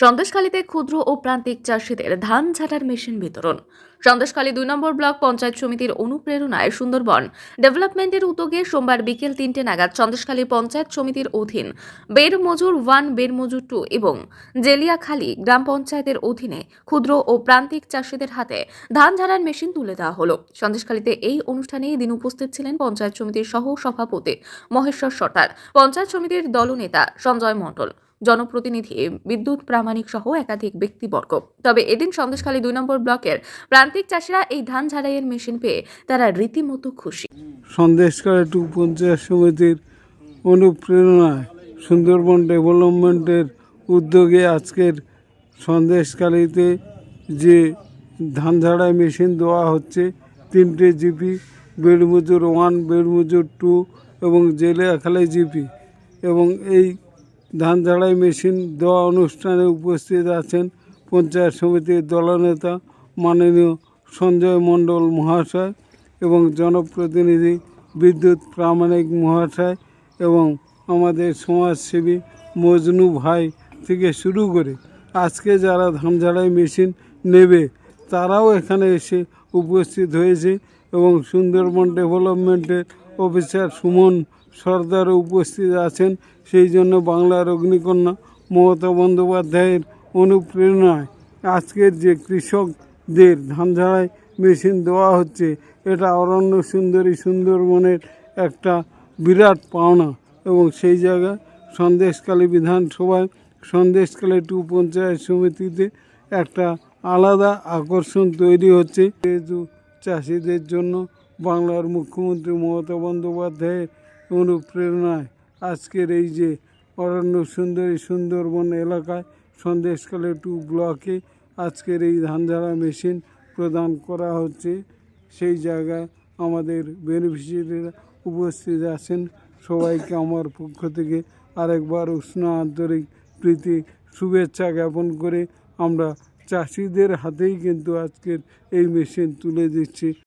সন্দেশখালীতে ক্ষুদ্র ও প্রান্তিক চাষিদের ধান ঝাঁটার মেশিন বিতরণ। সন্দেশখালী দুই নম্বর ব্লক পঞ্চায়েত সমিতির অনুপ্রেরণায় সুন্দরবন ডেভেলপমেন্টের উদ্যোগে সোমবার বিকেল তিনটে নাগাদ সন্দেশখালী পঞ্চায়েত সমিতির অধীন বের মজুর ওয়ান বের মজুর টু এবং জেলিয়াখালী গ্রাম পঞ্চায়েতের অধীনে ক্ষুদ্র ও প্রান্তিক চাষিদের হাতে ধান ঝাড়ার মেশিন তুলে দেওয়া হলো। সন্দেশখালীতে এই অনুষ্ঠানে এদিন উপস্থিত ছিলেন পঞ্চায়েত সমিতির সহ সভাপতি মহেশ্বর সর্দার, পঞ্চায়েত সমিতির দলনেতা সঞ্জয় মণ্ডল। জনপ্রতিনিধি বিদ্যুৎ প্রামাণিক সহ একাধিক ব্যক্তিবর্গ। তবে এদিন সন্দেশখালী দুই নম্বর ব্লকের প্রান্তিক চাষিরা এই ধান ঝাড়াইয়ের মেশিন পেয়ে তারা রীতিমতো খুশি। সন্দেশকালে টু পঞ্চায়েত সমিতির অনুপ্রেরণায় সুন্দরবন ডেভেলপমেন্টের উদ্যোগে আজকের সন্দেশকালীতে যে ধান ঝাড়াই মেশিন দেওয়া হচ্ছে, তিনটে GP, Bermajur one, Bermajur two এবং জেলে জেলেখালাই জিপি এবং এই ধান ঝাড়াই মেশিন দেওয়া অনুষ্ঠানে উপস্থিত আছেন পঞ্চায়েত সমিতির দলনেতা মাননীয় সঞ্জয় মণ্ডল মহাশয় এবং জনপ্রতিনিধি বিদ্যুৎ প্রামাণিক মহাশয় এবং আমাদের সমাজসেবী মজনু ভাই থেকে শুরু করে আজকে যারা ধান ঝাড়াই মেশিন নেবে তারাও এখানে এসে উপস্থিত হয়েছে এবং সুন্দরবন ডেভেলপমেন্টের অফিসার সুমন সর্দারও উপস্থিত আছেন, সেই জন্য বাংলার অগ্নিকন্যা মমতা বন্দ্যোপাধ্যায়ের অনুপ্রেরণায় আজকের যে কৃষকদের ধান ঝাড়াই মেশিন দেওয়া হচ্ছে, এটা অরণ্য সুন্দরী সুন্দরবনের একটা বিরাট পাওনা এবং সেই জায়গায় সন্দেশকালী বিধানসভায় সন্দেশকালী টু পঞ্চায়েত সমিতিতে একটা আলাদা আকর্ষণ তৈরি হচ্ছে। যেহেতু চাষিদের জন্য বাংলার মুখ্যমন্ত্রী মমতা বন্দ্যোপাধ্যায়ের অনুপ্রেরণায়। আজকের এই যে অরণ্য সুন্দরী সুন্দরবন এলাকায় সন্দেশকালে টু ব্লকে আজকের এই ধান ঝাড়া মেশিন প্রদান করা হচ্ছে। সেই জায়গায় আমাদের বেনিফিশিয়ারিরা উপস্থিত আছেন। সবাইকে আমার পক্ষ থেকে আরেকবার উষ্ণ আন্তরিক প্রীতি, শুভেচ্ছা জ্ঞাপন করে আমরা চাষিদের হাতেই কিন্তু আজকের এই মেশিন তুলে দিচ্ছি।